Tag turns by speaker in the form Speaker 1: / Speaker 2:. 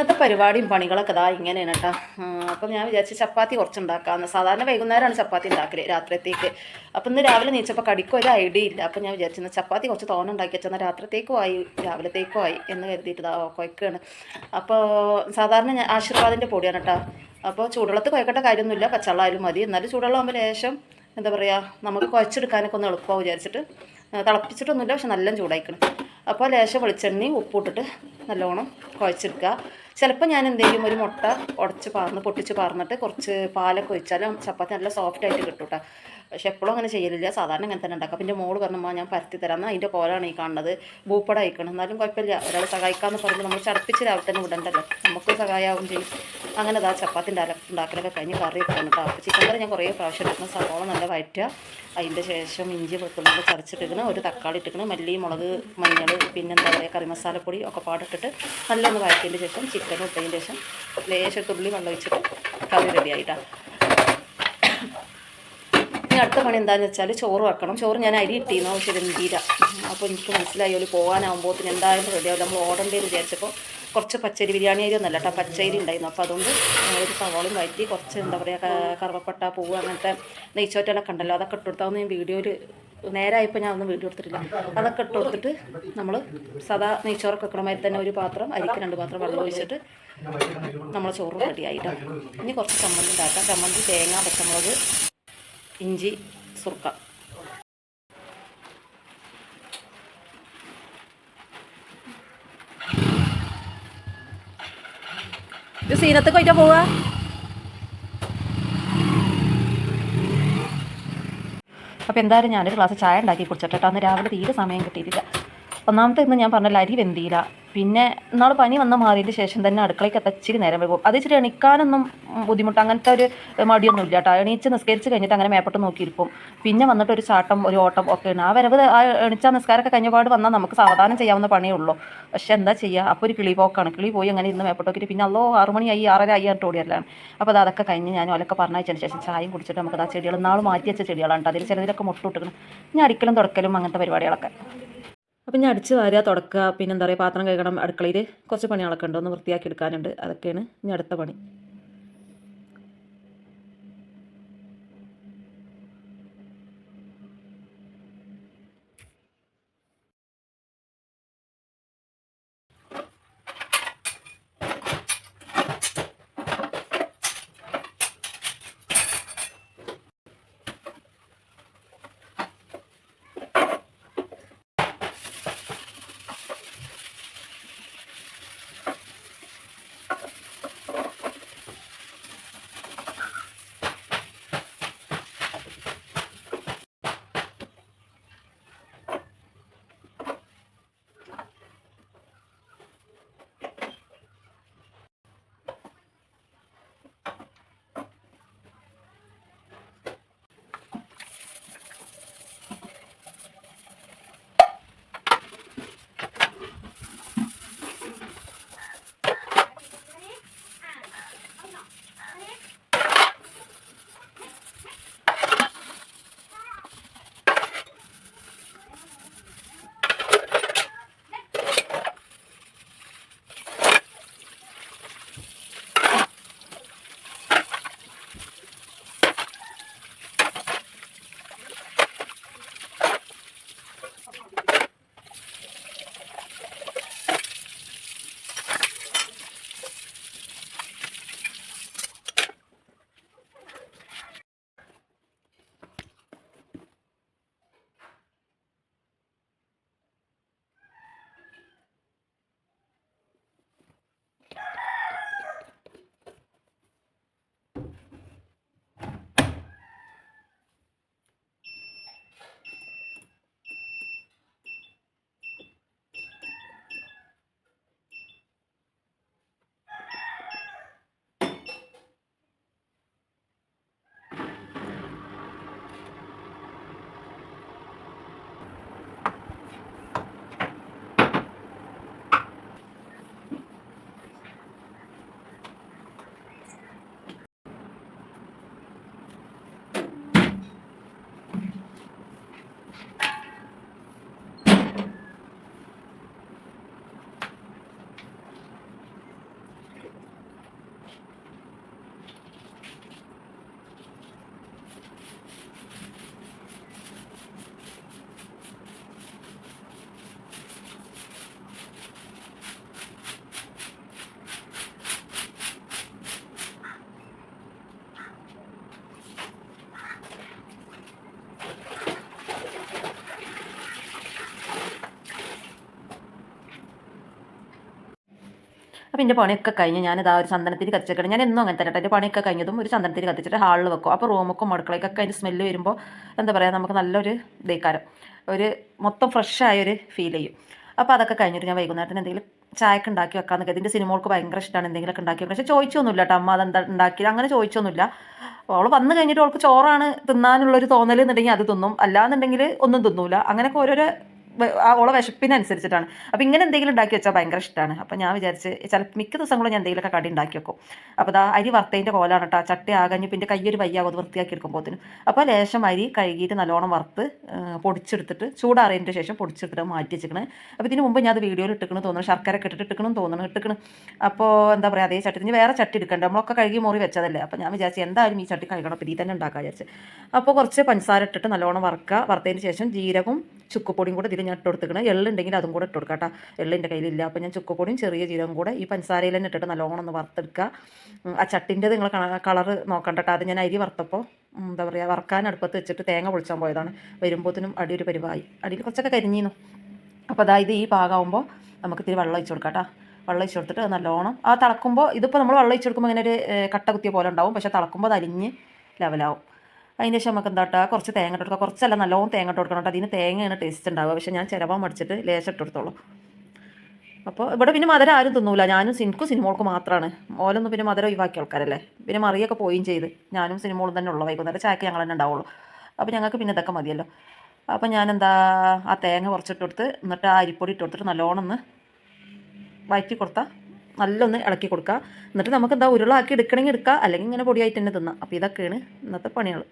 Speaker 1: ഇന്നത്തെ പരിപാടിയും പണികളൊക്കെ ഇതാ ഇങ്ങനെയാണ് കേട്ടോ അപ്പം ഞാൻ വിചാരിച്ചു ചപ്പാത്തി കുറച്ച് ഉണ്ടാക്കാമെന്ന് സാധാരണ വൈകുന്നേരമാണ് ചപ്പാത്തി ഉണ്ടാക്കൽ രാത്രിയത്തേക്ക്. അപ്പം ഇന്ന് രാവിലെ നീച്ചപ്പോൾ കടിക്കും ഒരു ഐഡിയ ഇല്ല. അപ്പം ഞാൻ വിചാരിച്ചു ചപ്പാത്തി കുറച്ച് തോന ഉണ്ടാക്കി വെച്ചാൽ രാത്രിത്തേക്കും ആയി രാവിലത്തേക്കും ആയി എന്ന് കരുതിയിട്ട് ഇതാ കുഴക്കുകയാണ് അപ്പോൾ സാധാരണ ഞാൻ ആശീർവാദിന്റെ പൊടിയാണ് കേട്ടോ അപ്പോൾ ചൂടുവെള്ളത്ത് കുഴക്കേണ്ട കാര്യമൊന്നുമില്ല. പച്ചവെള്ളമായാലും മതി. എന്നാലും ചൂടുവെള്ളമാകുമ്പോൾ ലേശം എന്താ പറയുക നമുക്ക് കുഴച്ചെടുക്കാനൊക്കെ ഒന്ന് എളുപ്പമാവും വിചാരിച്ചിട്ട്. തിളപ്പിച്ചിട്ടൊന്നുമില്ല പക്ഷെ നല്ല ചൂടായിക്കണം. അപ്പോൾ ലേശം വെളിച്ചെണ്ണയും ഉപ്പിട്ടിട്ട് നല്ലോണം കുഴച്ചെടുക്കുക ചിലപ്പോൾ ഞാൻ എന്ത് ചെയ്യും ഒരു മുട്ട ഉടച്ച് പാർന്ന് പൊട്ടിച്ച് പാർന്നിട്ട് കുറച്ച് പാലൊക്കെ ഒഴിച്ചാലും ചപ്പാത്തി നല്ല സോഫ്റ്റ് ആയിട്ട് കിട്ടും കേട്ടോ പക്ഷെ എപ്പോഴും അങ്ങനെ ചെയ്യലില്ല. സാധാരണ ഇങ്ങനെ തന്നെ ഉണ്ടാക്കാം. പിന്നെ മോൾ പറഞ്ഞപ്പോൾ ഞാൻ പരത്തി തരാം. അതിന്റെ കോലാണ് ഈ കാണുന്നത്. ഭൂപ്പട അയക്കണം. എന്നാലും കുഴപ്പമില്ല. ഒരാൾ സഹായിക്കാമെന്ന് പറഞ്ഞ് നമ്മൾ ചടപ്പിച്ച് രാവിലെ തന്നെ വിടണ്ടല്ലോ. നമുക്ക് സഹായമാവും ചെയ്യും. അങ്ങനെ അതാ ചപ്പാത്തിന്റെ അല ഉണ്ടാക്കലൊക്കെ കഴിഞ്ഞ് കറി വെക്കണം കേട്ടോ. അപ്പോൾ ചിക്കൻ കറി ഞാൻ കുറേ പ്രാവശ്യം എടുക്കുന്ന സവോള നല്ല വയറ്റുക അതിന്റെ ശേഷം ഇഞ്ചി വെക്കുന്നത് ചതച്ചിട്ടിരിക്കണം. ഒരു തക്കാളി ഇട്ടിക്കണം മല്ലി മുളക് മഞ്ഞൾ പിന്നെ എന്താ പറയുക കറി മസാലപ്പൊടി ഒക്കെ പാടിട്ടിട്ട് നല്ലൊന്ന് വഴറ്റിയതിന്റെ ശേഷം ചിക്കൻ ഇട്ടതിന്റെ ശേഷം ലേശം തുള്ളി വെള്ളം ഒഴിച്ചിട്ട് കറി റെഡി ആയിട്ടാണ് ഇനി അടുത്ത പണി എന്താണെന്ന് വെച്ചാൽ ചോറ് വെക്കണം. ചോറ് ഞാൻ അരി ഇട്ടിരുന്നു ശരി വെന്തീര അപ്പോൾ എനിക്ക് മനസ്സിലായി ഒരു പോകാനാകുമ്പോൾ എന്തായാലും റെഡിയാവില്ല നമ്മൾ ഓടേണ്ടത് വിചാരിച്ചപ്പോൾ കുറച്ച് പച്ചരി ബിരിയാണി അരി ഒന്നല്ല കേട്ടോ പച്ചരി ഉണ്ടായിരുന്നു. അപ്പോൾ അതുകൊണ്ട് ഒരു സവാളും വയറ്റി കുറച്ച് എന്താ പറയുക കറുവപ്പട്ട പൂവ് അങ്ങനത്തെ നെയ്ച്ചോറ്റലൊക്കെ ഉണ്ടല്ലോ അതൊക്കെ ഇട്ട് കൊടുത്താൽ ഞാൻ വീഡിയോയിൽ നേരായപ്പോൾ ഞാൻ ഒന്നും വീഡിയോ എടുത്തിട്ടില്ല. അതൊക്കെ ഇട്ട് കൊടുത്തിട്ട് നമ്മൾ സദാ നെയ്ച്ചോറൊക്കെ വെക്കണ മാതിരി തന്നെ ഒരു പാത്രം അരിക്ക് രണ്ട് പാത്രം വെള്ളം ഒഴിച്ചിട്ട് നമ്മൾ ചോറ് റെഡി ആയിട്ടാണ് ഇനി കുറച്ച് ചമ്മന്തി ഉണ്ടാക്കാം. ചമ്മന്തി തേങ്ങ പച്ചമുളക് ഇഞ്ചി സുർക്ക. ഇത് സീനത്ത് കൊയ്റ്റാ പോവാ. അപ്പോൾ എന്തായാലും ഞാനൊരു ഗ്ലാസ് ചായ ഉണ്ടാക്കി കുടിച്ചിട്ടോ അന്ന് രാവിലെ തീരെ സമയം കിട്ടിയിട്ടില്ല. ഒന്നാമത്തെ ഇന്ന് ഞാൻ പറഞ്ഞല്ലോ അരി വെന്തിയില്ല. പിന്നെ നാളെ പനി വന്ന മാറിയതിന് ശേഷം തന്നെ അടുക്കളയ്ക്ക് എത്താൻ ഇച്ചിരി നേരം വൈകും. അത് ഇച്ചിരി എണിക്കാനൊന്നും ബുദ്ധിമുട്ട് അങ്ങനത്തെ ഒരു മടിയൊന്നും ഇല്ല കേട്ടോ. എണീച്ച് നിസ്കരിച്ച് കഴിഞ്ഞിട്ട് അങ്ങനെ മേപ്പോട്ട് നോക്കിയിരിക്കും. പിന്നെ വന്നിട്ട് ഒരു ചാട്ടം ഒരു ഓട്ടം ഒക്കെയാണ്. ആ വരവ് ആ എണിച്ച നിസ്കാരമൊക്കെ കഴിഞ്ഞപാട് വന്നാൽ നമുക്ക് സാവധാനം ചെയ്യാവുന്ന പണിയേ ഉള്ളൂ. പക്ഷെ എന്താ ചെയ്യുക അപ്പോൾ ഒരു കിളി പോക്കാണ്. കിളി പോയി അങ്ങനെ ഇന്ന് മേപ്പോട്ട് നോക്കിയിട്ട് പിന്നെ അല്ലോ ആറ് മണിയായി ആറര ആയി എന്നിട്ട് ഓടിയല്ലാണ് അപ്പോൾ അത് അതൊക്കെ കഴിഞ്ഞ് ഞാൻ ഒലൊക്കെ പറഞ്ഞയച്ചതിന് ശേഷം ചായയും കുടിച്ചിട്ട് നമുക്ക് ആ ചെടികൾ നാൾ മാറ്റി വെച്ച ചെടികളാണ് കേട്ടോ. അതിൽ ചിലതിലൊക്കെ മുട്ടിട്ടിക്കണം ഞാൻ അടിക്കലും തുടക്കലും അങ്ങനത്തെ പരിപാടികളൊക്കെ. അപ്പം ഞാൻ അടിച്ച് വാരുക തുടക്കുക പിന്നെ എന്താ പറയുക പാത്രം കഴുകണം അടുക്കളയിൽ കുറച്ച് പണികളൊക്കെ ഉണ്ട് ഒന്ന് വൃത്തിയാക്കി എടുക്കാനുണ്ട്. അതൊക്കെയാണ് ഇനി അടുത്ത പണി. അപ്പോൾ എന്റെ പണിയൊക്കെ കഴിഞ്ഞ് ഞാനിതാ ഒരു ചന്ദനത്തിൽ കത്തിച്ചേക്കണം. ഞാൻ എന്നും അങ്ങനെ തന്നെ കേട്ടോ എന്റെ പണിയൊക്കെ കഴിഞ്ഞതും ഒരു ചന്ദനത്തിൽ കത്തിച്ചിട്ട് ഹാളിൽ വെക്കും. അപ്പോൾ റൂമൊക്കെ അടുക്കളയ്ക്കൊക്കെ അതിന്റെ സ്മെല്ല് വരുമ്പോൾ എന്താ പറയുക നമുക്ക് നല്ലൊരു ഇതേക്കാരം. ഒരു മൊത്തം ഫ്രഷ് ആയൊരു ഫീൽ ചെയ്യും. അപ്പോൾ അതൊക്കെ കഴിഞ്ഞിട്ട് ഞാൻ വൈകുന്നേരത്തിന് എന്തെങ്കിലും ചായക്ക് ഉണ്ടാക്കി വെക്കാന്ന് കരുതി. ഇതിന്റെ സിനിമകൾക്ക് ഭയങ്കര ഇഷ്ടമാണ് എന്തെങ്കിലുമൊക്കെ ഉണ്ടാക്കി വെക്കാൻ. പക്ഷേ ചോദിച്ചൊന്നുമില്ല കേട്ടോ അമ്മ അതെന്താ ഉണ്ടാക്കിയത് അങ്ങനെ ചോദിച്ചൊന്നുമില്ല അവൾ വന്നു കഴിഞ്ഞിട്ട് അവൾക്ക് ചോറാണ് തിന്നാനുള്ളൊരു തോന്നൽ എന്നുണ്ടെങ്കിൽ അത് തിന്നും. അല്ലാന്നുണ്ടെങ്കിൽ ഒന്നും തിന്നൂല. അങ്ങനെയൊക്കെ ഓരോരോ ഓളെ വിശപ്പിനനുസരിച്ചിട്ടാണ്. അപ്പോൾ ഇങ്ങനെ എന്തെങ്കിലും ഉണ്ടാക്കി വെച്ചാൽ ഭയങ്കര ഇഷ്ടമാണ് അപ്പോൾ ഞാൻ വിചാരിച്ച് ചില മിക്ക ദിവസങ്ങളും ഞാൻ എന്തെങ്കിലുമൊക്കെ കടി ഉണ്ടാക്കി വെക്കും. അപ്പോൾ ദാ അരി വറുത്തതിന്റെ കോലാണ് കേട്ടോ ചട്ടി ആകഞ്ഞ് പിന്നെ കയ്യൊരു വയ്യാകും അത് വൃത്തിയാക്കി എടുക്കുമ്പോഴത്തേനും അപ്പോൾ ലേശം അരി കഴുകിയിട്ട് നല്ലോണം വറുത്ത് പൊടിച്ചെടുത്തിട്ട് ചൂടാറിയതിന്റെ ശേഷം പൊടിച്ചെടുത്തിട്ട് മാറ്റി വെച്ചിരിക്കണേ. അപ്പോൾ ഇതിന് മുമ്പ് ഞാൻ അത് വീഡിയോയിൽ ഇട്ടിക്കണമെന്ന് തോന്നുന്നു ശർക്കര കെട്ടിട്ട് ഇട്ടിക്കണം തോന്നുന്നു ഇട്ടിക്കണം. അപ്പോൾ എന്താ പറയുക അതേ ചട്ടി. ഇനി വേറെ ചട്ടി എടുക്കണ്ട. നമ്മളൊക്കെ കഴുകി മുറി വെച്ചതല്ലേ. അപ്പോൾ ഞാൻ വിചാരിച്ചു എന്തായാലും ഈ ചട്ടി കഴുകണം. അപ്പോൾ ഈ തന്നെ ഉണ്ടാക്കാൻ വിചാരിച്ചു. അപ്പോൾ കുറച്ച് പഞ്ചസാര ഇട്ടിട്ട് നല്ലോണം വറുക്കുക വറുത്തതിന് ശേഷം ജീരകവും ചുക്കുപൊടിയും കൂടെ ഇതിൽ ഞാൻ ഇട്ട് കൊടുത്തിക്കണം എള്ളുണ്ടെങ്കിൽ അതും കൂടെ ഇട്ട് കൊടുക്കാം കേട്ടോ എള്ളിന്റെ കയ്യിലില്ല. അപ്പോൾ ഞാൻ ചുക്കപ്പൊടിയും ചെറിയ ജീരകം കൂടെ ഈ പഞ്ചസാരയിൽ തന്നെ ഇട്ടിട്ട് നല്ലോണം ഒന്ന് വറുത്തെടുക്കുക. ആ ചട്ടിന്റെ നിങ്ങൾ കളറ് നോക്കണ്ട കേട്ടോ. അത് ഞാൻ അരി വറുത്തപ്പോൾ എന്താ പറയുക വറക്കാൻ അടുപ്പത്ത് വെച്ചിട്ട് തേങ്ങ പൊളിച്ചാൻ പോയതാണ്. വരുമ്പോഴത്തേനും അടി ഒരു പരിവായി. അടിയിൽ കുറച്ചൊക്കെ കരിഞ്ഞീന്നു അപ്പോൾ അതായത് ഈ പാകമാകുമ്പോൾ നമുക്ക് ഇത്തിരി വെള്ളം ഒഴിച്ച് കൊടുക്കാം കേട്ടോ. വെള്ളം ഒഴിച്ച് കൊടുത്തിട്ട് നല്ലോണം ആ തിളക്കുമ്പോൾ ഇതിപ്പോൾ നമ്മൾ വെള്ളം ഒഴിച്ച് കൊടുക്കുമ്പോൾ ഇങ്ങനെ ഒരു കട്ട കുത്തിയ പോലെ ഉണ്ടാവും. പക്ഷേ തിളക്കുമ്പോൾ അത് അരിഞ്ഞ് ലെവലാവും അതിന് ശേഷം നമുക്ക് എന്താ കേട്ടോ കുറച്ച് തേങ്ങ ഇട്ട് കൊടുക്കുക കുറച്ചല്ല നല്ലോണം തേങ്ങ ഇട്ട് കൊടുക്കണം കേട്ടോ. അതിന് തേങ്ങയാണ് ടേസ്റ്റ് ഉണ്ടാവുക. പക്ഷേ ഞാൻ ചിലവാൻ മടിച്ചിട്ട് ലേശം ഇട്ട് കൊടുത്തോളൂ. അപ്പോൾ ഇവിടെ പിന്നെ മധുരം ആരും തിന്നൂല. ഞാനും സിനിക്കും സിനിമോൾക്ക് മാത്രമാണ് ഓലൊന്നും പിന്നെ മധുരം ഒഴിവാക്കിയ ആൾക്കാരല്ലേ. പിന്നെ മറിയൊക്കെ പോയും ചെയ്ത്. ഞാനും സിനിമോളും തന്നെ ഉള്ളു വൈകുന്നേരം ചായക്ക് ഞങ്ങൾ തന്നെ ഉണ്ടാവുള്ളൂ. അപ്പോൾ ഞങ്ങൾക്ക് പിന്നെ ഇതൊക്കെ മതിയല്ലോ. അപ്പോൾ ഞാനെന്താ ആ തേങ്ങ കുറച്ചിട്ട് കൊടുത്ത് എന്നിട്ട് ആ അരിപ്പൊടി ഇട്ട് കൊടുത്തിട്ട് നല്ലോണം ഒന്ന് വയറ്റി കൊടുത്താൽ നല്ലൊന്ന് ഇളക്കി കൊടുക്കുക. എന്നിട്ട് നമുക്ക് എന്താ ഉരുളാക്കി എടുക്കണമെങ്കിൽ എടുക്കുക. അല്ലെങ്കിൽ ഇങ്ങനെ പൊടിയായിട്ട് തന്നെ തിന്നാം. അപ്പോൾ ഇതൊക്കെയാണ് ഇന്നത്തെ പണികൾ.